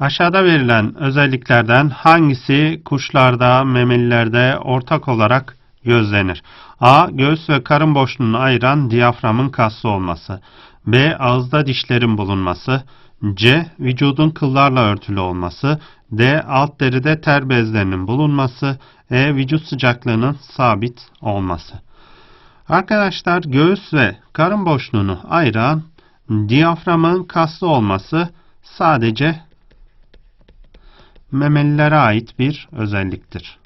Aşağıda verilen özelliklerden hangisi kuşlarda, memelilerde ortak olarak gözlenir? A. Göğüs ve karın boşluğunu ayıran diyaframın kaslı olması. B. Ağızda dişlerin bulunması. C. Vücudun kıllarla örtülü olması. D. Alt deride ter bezlerinin bulunması. E. Vücut sıcaklığının sabit olması. Arkadaşlar göğüs ve karın boşluğunu ayıran diyaframın kaslı olması sadece memelilere ait bir özelliktir.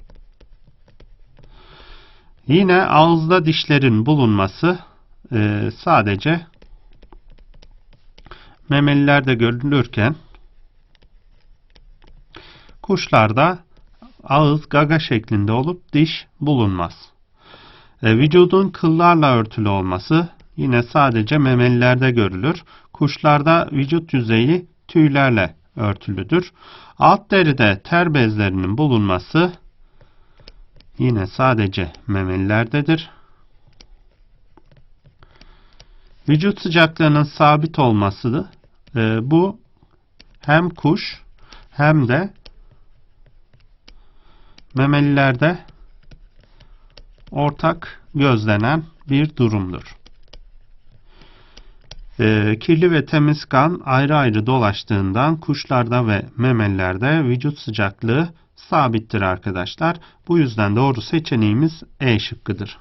Yine ağızda dişlerin bulunması e, sadece memelilerde görülürken kuşlarda ağız gaga şeklinde olup diş bulunmaz. E, vücudun kıllarla örtülü olması yine sadece memelilerde görülür. Kuşlarda vücut yüzeyi tüylerle örtülüdür. Alt deride ter bezlerinin bulunması yine sadece memelilerdedir. Vücut sıcaklığının sabit olması e, bu hem kuş hem de memelilerde ortak gözlenen bir durumdur. E, kirli ve temiz kan ayrı ayrı dolaştığından kuşlarda ve memelilerde vücut sıcaklığı sabittir arkadaşlar. Bu yüzden doğru seçeneğimiz E şıkkıdır.